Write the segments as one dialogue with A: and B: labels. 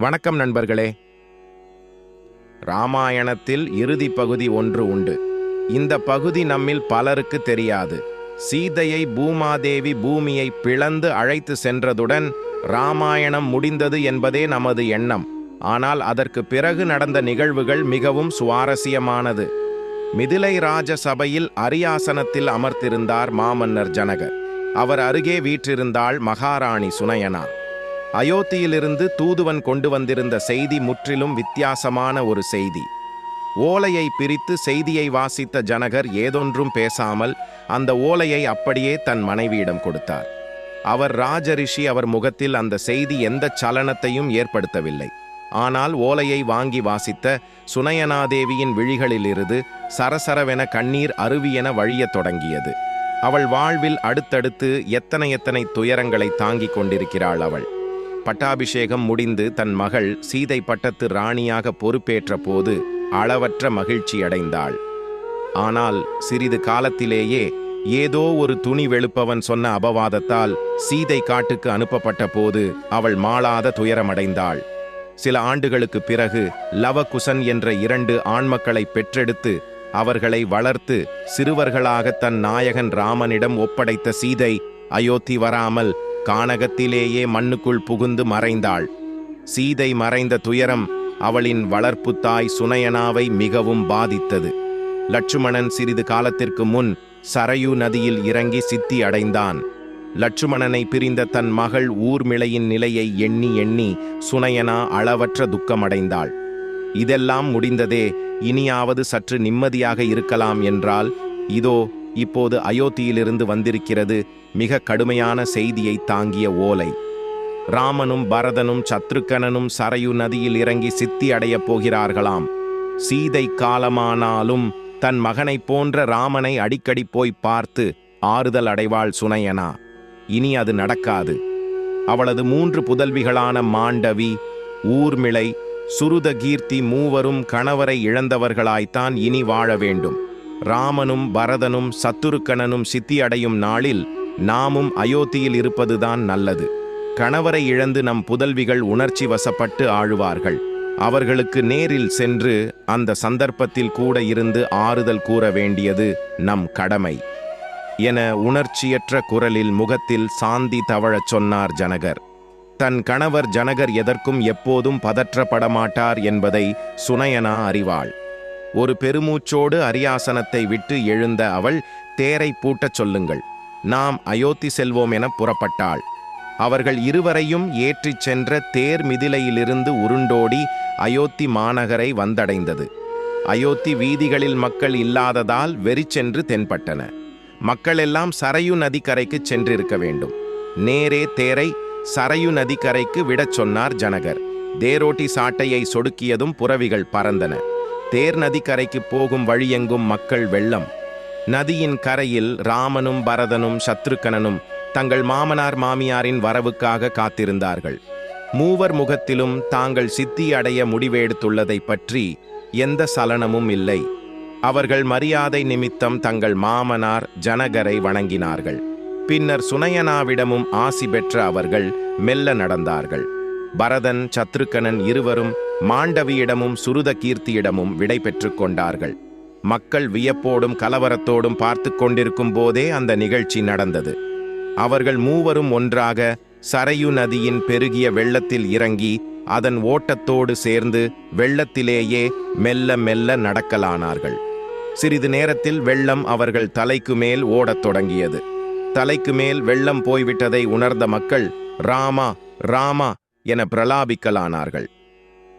A: வணக்கம் நண்பர்களே. ராமாயணத்தில் இறுதி பகுதி ஒன்று உண்டு. இந்த பகுதி நம்மில் பலருக்கு தெரியாது. சீதையை பூமாதேவி பூமியை பிளந்து அழைத்து சென்றதுடன் ராமாயணம் முடிந்தது என்பதே நமது எண்ணம். ஆனால் அதற்கு பிறகு நடந்த நிகழ்வுகள் மிகவும் சுவாரஸ்யமானது. மிதிலை ராஜ சபையில் அரியாசனத்தில் அமர்த்திருந்தார் மாமன்னர் ஜனகர். அவர் அருகே வீற்றிருந்தாள் மகாராணி சுனயனா அயோத்தியிலிருந்து தூதுவன் கொண்டு வந்திருந்த செய்தி முற்றிலும் வித்தியாசமான ஒரு செய்தி. ஓலையை பிரித்து செய்தியை வாசித்த ஜனகர் ஏதொன்றும் பேசாமல் அந்த ஓலையை அப்படியே தன் மனைவியிடம் கொடுத்தார். அவர் ராஜரிஷி அவர் முகத்தில் அந்த செய்தி எந்த சலனத்தையும் ஏற்படுத்தவில்லை. ஆனால் ஓலையை வாங்கி வாசித்த சுனயனாதேவியின் விழிகளிலிருந்து சரசரவென கண்ணீர் அருவியென வழியத் தொடங்கியது. அவள் வாழ்வில் அடுத்தடுத்து எத்தனை எத்தனை துயரங்களை தாங்கிக் கொண்டிருக்கிறாள் அவள். பட்டாபிஷேகம் முடிந்து தன் மகள் சீதை பட்டத்து ராணியாக பொறுப்பேற்ற போது அளவற்ற மகிழ்ச்சி அடைந்தாள். ஆனால் சிறிது காலத்திலேயே ஏதோ ஒரு துணி வெளுப்பவன் சொன்ன அபவாதத்தால் சீதை காட்டுக்கு அனுப்பப்பட்ட போது அவள் மாளாத துயரமடைந்தாள். சில ஆண்டுகளுக்கு பிறகு லவகுசன் என்ற இரண்டு ஆண்மக்களை பெற்றெடுத்து அவர்களை வளர்த்து சிறுவர்களாக தன் நாயகன் ராமனிடம் ஒப்படைத்த சீதை அயோத்தி வராமல் கானகத்திலேயே மண்ணுக்குள் புகுந்து மறைந்தாள். சீதை மறைந்த துயரம் அவளின் வளர்ப்பு தாய் சுனயனாவை மிகவும் பாதித்தது. லட்சுமணன் சிறிது காலத்திற்கு முன் சரயு நதியில் இறங்கி சித்தி அடைந்தான். லட்சுமணனை பிரிந்த தன் மகள் ஊர்மிளையின் நிலையை எண்ணி எண்ணி சுனயனா அளவற்ற துக்கமடைந்தாள். இதெல்லாம் முடிந்ததே இனியாவது சற்று நிம்மதியாக இருக்கலாம் என்றால் இதோ இப்போது அயோத்தியிலிருந்து வந்திருக்கிறது மிக கடுமையான செய்தியை தாங்கிய ஓலை. ராமனும் பரதனும் சத்ருக்கனனும் சரையு நதியில் இறங்கி சித்தி அடையப் போகிறார்களாம். சீதை காலமானாலும் தன் மகனைப் போன்ற ராமனை அடிக்கடி போய் பார்த்து ஆறுதல் அடைவாள் சுனையனா. இனி அது நடக்காது. அவளது மூன்று புதல்விகளான மாண்டவி ஊர்மிளை சுருதகீர்த்தி மூவரும் கணவரை இழந்தவர்களாய்த்தான் இனி வாழ வேண்டும். ராமனும் பரதனும் சத்துருக்கணனும் சித்தியடையும் நாளில் நாமும் அயோத்தியில் இருப்பதுதான் நல்லது. கணவரை இழந்து நம் புதல்விகள் உணர்ச்சி வசப்பட்டு ஆழுவார்கள். அவர்களுக்கு நேரில் சென்று அந்த சந்தர்ப்பத்தில் கூட இருந்து ஆறுதல் கூற வேண்டியது நம் கடமை. என உணர்ச்சியற்ற குரலில் முகத்தில் சாந்தி தவழச் சொன்னார் ஜனகர். தன் கணவர் ஜனகர் எதற்கும் எப்போதும் பதற்றப்படமாட்டார் என்பதை சுனயனா அறிவாள். ஒரு பெருமூச்சோடு அரியாசனத்தை விட்டு எழுந்த அவள் தேரை பூட்டச் சொல்லுங்கள். நாம் அயோத்தி செல்வோம் என புறப்பட்டாள். அவர்கள் இருவரையும் ஏற்றிச் சென்ற தேர் மிதிலையிலிருந்து உருண்டோடி அயோத்தி மாநகரை வந்தடைந்தது. அயோத்தி வீதிகளில் மக்கள் இல்லாததால் வெறிச்சென்று தென்பட்டன. மக்களெல்லாம் சரையு நதிக்கரைக்குச் சென்றிருக்க வேண்டும். நேரே தேரை சரையு நதிக்கரைக்கு விடச் சொன்னார் ஜனகர். தேரோட்டி சாட்டையை சொடுக்கியதும் புறவிகள் பறந்தன. தேர் நதிக்கரைக்கு போகும் வழியெங்கும் மக்கள் வெள்ளம். நதியின் கரையில் ராமனும் பரதனும் சத்ருக்கனனும் தங்கள் மாமனார் மாமியாரின் வரவுக்காக காத்திருந்தார்கள். மூவர் முகத்திலும் தாங்கள் சித்தி அடைய முடிவெடுத்துள்ளதை பற்றி எந்த சலனமும் இல்லை. அவர்கள் மரியாதை நிமித்தம் தங்கள் மாமனார் ஜனகரை வணங்கினார்கள். பின்னர் சுனயனாவிடமும் ஆசி பெற்ற அவர்கள் மெல்ல நடந்தார்கள். பரதன் சத்ருக்கனன் இருவரும் மாண்டவியிடமும் சுருத கீர்த்தியிடமும் விடை கொண்டார்கள். மக்கள் வியப்போடும் கலவரத்தோடும் பார்த்து கொண்டிருக்கும் போதே அந்த நிகழ்ச்சி நடந்தது. அவர்கள் மூவரும் ஒன்றாக சரையு நதியின் பெருகிய வெள்ளத்தில் இறங்கி அதன் ஓட்டத்தோடு சேர்ந்து வெள்ளத்திலேயே மெல்ல மெல்ல நடக்கலானார்கள். சிறிது நேரத்தில் வெள்ளம் அவர்கள் தலைக்கு மேல் ஓடத் தொடங்கியது. தலைக்கு மேல் வெள்ளம் போய்விட்டதை உணர்ந்த மக்கள் ராமா ராமா என பிரலாபிக்கலானார்கள்.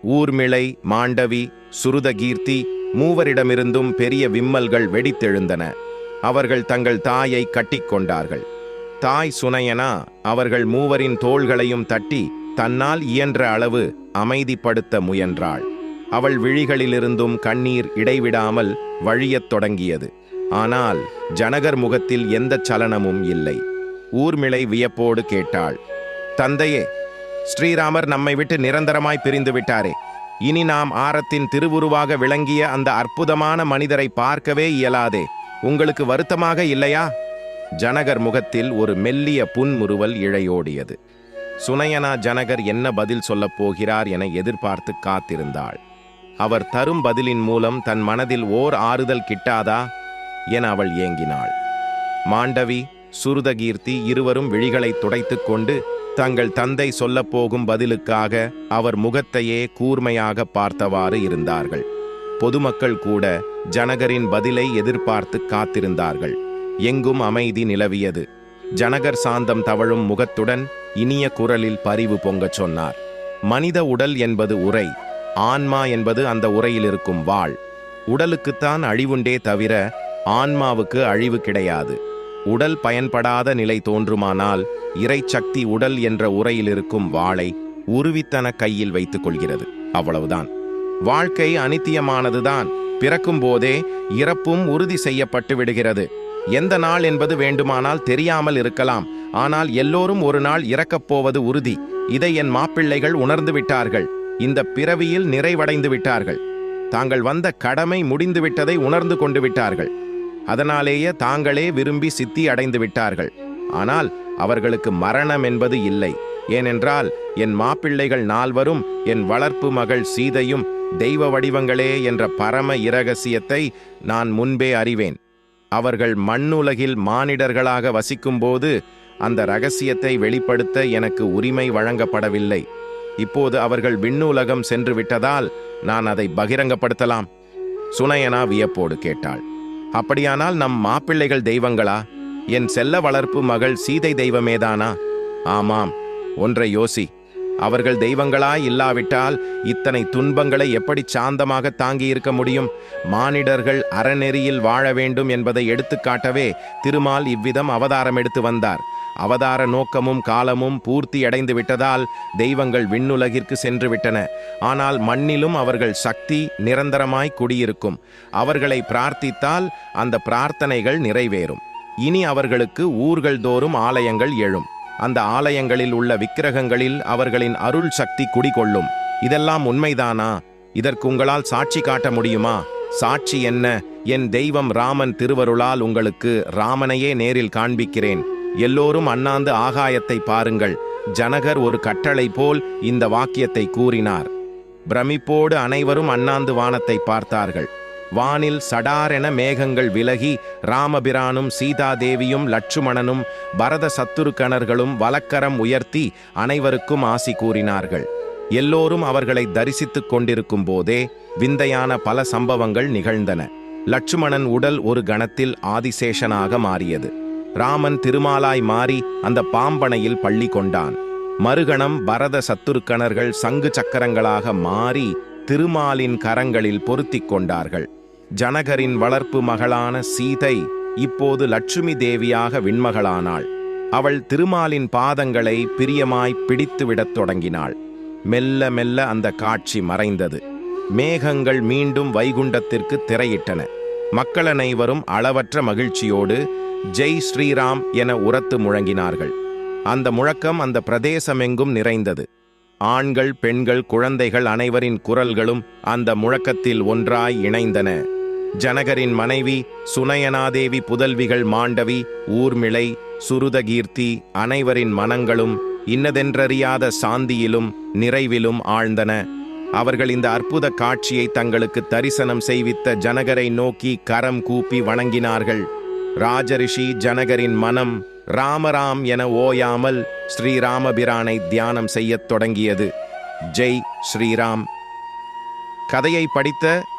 A: ஊர்மிளை மாண்டவி சுருதகீர்த்தி மூவரிடமிருந்தும் பெரிய விம்மல்கள் வெடித்தெழுந்தன. அவர்கள் தங்கள் தாயை கட்டிக்கொண்டார்கள் தாய் சுனையனா அவர்கள் மூவரின் தோள்களையும் தட்டி தன்னால் இயன்ற அளவு அமைதிப்படுத்த முயன்றாள். அவள் விழிகளிலிருந்தும் கண்ணீர் இடைவிடாமல் வழியத் தொடங்கியது. ஆனால் ஜனகர் முகத்தில் எந்த சலனமும் இல்லை. ஊர்மிளை வியப்போடு கேட்டாள் தந்தையே ஸ்ரீராமர் நம்மை விட்டு நிரந்தரமாய் பிரிந்து விட்டாரே. இனி நாம் ஆரத்தின் திருவுருவாக விளங்கிய அந்த அற்புதமான மனிதரை பார்க்கவே இயலாதே. உங்களுக்கு வருத்தமாக இல்லையா? ஜனகர் முகத்தில் ஒரு மெல்லிய புன்முறுவல் இழையோடியது. சுனையனா ஜனகர் என்ன பதில் சொல்லப் போகிறார் என எதிர்பார்த்து காத்திருந்தாள். அவர் தரும் பதிலின் மூலம் தன் மனதில் ஓர் ஆறுதல் கிட்டாதா? என அவள் ஏங்கினாள். மாண்டவி சுருதகீர்த்தி இருவரும் விழிகளை துடைத்துக் கொண்டு தங்கள் தந்தை சொல்லப்போகும் பதிலுக்காக அவர் முகத்தையே கூர்மையாக பார்த்தவாறு இருந்தார்கள். பொதுமக்கள் கூட ஜனகரின் பதிலை எதிர்பார்த்து காத்திருந்தார்கள். எங்கும் அமைதி நிலவியது. ஜனகர் சாந்தம் தவழும் முகத்துடன் இனிய குரலில் பரிவு பொங்கச் சொன்னார். மனித உடல் என்பது உரை ஆன்மா என்பது அந்த உரையில் இருக்கும் வாள் உடலுக்குத்தான் அழிவுண்டே தவிர ஆன்மாவுக்கு அழிவு கிடையாது. உடல் பயன்படாத நிலை தோன்றுமானால் இறைச்சக்தி உடல் என்ற உரையில் இருக்கும் வாளை உருவித்தன கையில் வைத்துக் கொள்கிறது அவ்வளவுதான். வாழ்க்கை அனித்தியமானதுதான். பிறக்கும் போதே இறப்பும் உறுதி செய்யப்பட்டு விடுகிறது. எந்த நாள் என்பது வேண்டுமானால் தெரியாமல் இருக்கலாம். ஆனால் எல்லோரும் ஒரு நாள் இறக்கப் போவது உறுதி. இதை என் மாப்பிள்ளைகள் உணர்ந்து விட்டார்கள். இந்த பிறவியில் நிறைவடைந்து விட்டார்கள். தாங்கள் வந்த கடமை முடிந்து விட்டதை உணர்ந்து கொண்டு விட்டார்கள். அதனாலேயே தாங்களே விரும்பி சித்தி அடைந்து விட்டார்கள். ஆனால் அவர்களுக்கு மரணம் என்பது இல்லை. ஏனென்றால் என் மாப்பிள்ளைகள் நால்வரும் என் வளர்ப்பு மகள் சீதையும் தெய்வ வடிவங்களே என்ற பரம இரகசியத்தை நான் முன்பே அறிவேன். அவர்கள் மண்ணுலகில் மானிடர்களாக வசிக்கும்போது அந்த ரகசியத்தை வெளிப்படுத்த எனக்கு உரிமை வழங்கப்படவில்லை. இப்போது அவர்கள் விண்ணுலகம் சென்று விட்டதால் நான் அதை பகிரங்கப்படுத்தலாம். சுனயனா வியப்போடு கேட்டாள். அப்படியானால் நம் மாப்பிள்ளைகள் தெய்வங்களா? என் செல்ல வளர்ப்பு மகள் சீதை தெய்வமேதானா? ஆமாம். ஒன்றை யோசி. அவர்கள் தெய்வங்களாய் இல்லாவிட்டால் இத்தனை துன்பங்களை எப்படி சாந்தமாக தாங்கி இருக்க முடியும்? மானிடர்கள் அறநெறியில் வாழ வேண்டும் என்பதை எடுத்துக்காட்டவே திருமால் இவ்விதம் அவதாரம் எடுத்து வந்தார். அவதார நோக்கமும் காலமும் பூர்த்தி அடைந்து விட்டதால் தெய்வங்கள் விண்ணுலகிற்கு சென்று விட்டன. ஆனால் மண்ணிலும் அவர்கள் சக்தி நிரந்தரமாய் குடியிருக்கும். அவர்களை பிரார்த்தித்தால் அந்த பிரார்த்தனைகள் நிறைவேறும். இனி அவர்களுக்கு ஊர்கள் தோறும் ஆலயங்கள் எழும். அந்த ஆலயங்களில் உள்ள விக்கிரகங்களில் அவர்களின் அருள் சக்தி குடிகொள்ளும். இதெல்லாம் உண்மைதானா? இதற்கு உங்களால் சாட்சி காட்ட முடியுமா? சாட்சி என்ன? என் தெய்வம் ராமன் திருவருளால் உங்களுக்கு ராமனையே நேரில் காண்பிக்கிறேன். எல்லோரும் அண்ணாந்து ஆகாயத்தை பாருங்கள். ஜனகர் ஒரு கட்டளை போல் இந்த வாக்கியத்தை கூறினார். பிரமிப்போடு அனைவரும் அண்ணாந்து வானத்தை பார்த்தார்கள். வானில் சடாரென மேகங்கள் விலகி ராமபிரானும் சீதாதேவியும் லட்சுமணனும் பரத சத்துருக்கணர்களும் வலக்கரம் உயர்த்தி அனைவருக்கும் ஆசி கூறினார்கள். எல்லோரும் அவர்களை தரிசித்துக் கொண்டிருக்கும் போதே விந்தையான பல சம்பவங்கள் நிகழ்ந்தன. லட்சுமணன் உடல் ஒரு கணத்தில் ஆதிசேஷனாக மாறியது. ராமன் திருமாலாய் மாறி அந்த பாம்பனையில் பள்ளி கொண்டான். மறுகணம் பரத சத்துருக்கணர்கள் சங்கு சக்கரங்களாக மாறி திருமாலின் கரங்களில் பொருத்திக் கொண்டார்கள். ஜனகரின் வளர்ப்பு மகளான சீதை இப்போது லட்சுமி தேவியாக விண்மகளானாள். அவள் திருமாலின் பாதங்களை பிரியமாய் பிடித்துவிடத் தொடங்கினாள். மெல்ல மெல்ல அந்த காட்சி மறைந்தது. மேகங்கள் மீண்டும் வைகுண்டத்திற்கு திரையிட்டன. மக்கள் அனைவரும் அளவற்ற மகிழ்ச்சியோடு ஜெய் ஸ்ரீராம் என உரத்து முழங்கினார்கள். அந்த முழக்கம் அந்த பிரதேசமெங்கும் நிறைந்தது. ஆண்கள் பெண்கள் குழந்தைகள் அனைவரின் குரல்களும் அந்த முழக்கத்தில் ஒன்றாய் இணைந்தன. ஜனகரின் மனைவி சுனயனாதேவி புதல்விகள் மாண்டவி ஊர்மிளை சுருதகீர்த்தி அனைவரின் மனங்களும் இன்னதென்றறியாத சாந்தியிலும் நிறைவிலும் ஆழ்ந்தன. அவர்கள் இந்த அற்புத காட்சியை தங்களுக்கு தரிசனம் செய்வித்த ஜனகரை நோக்கி கரம் கூப்பி வணங்கினார்கள். ராஜரிஷி ஜனகரின் மனம் ராமராம் என ஓயாமல் ஸ்ரீராமபிரானை தியானம் செய்யத் தொடங்கியது. ஜெய் ஸ்ரீராம். கதையை படித்த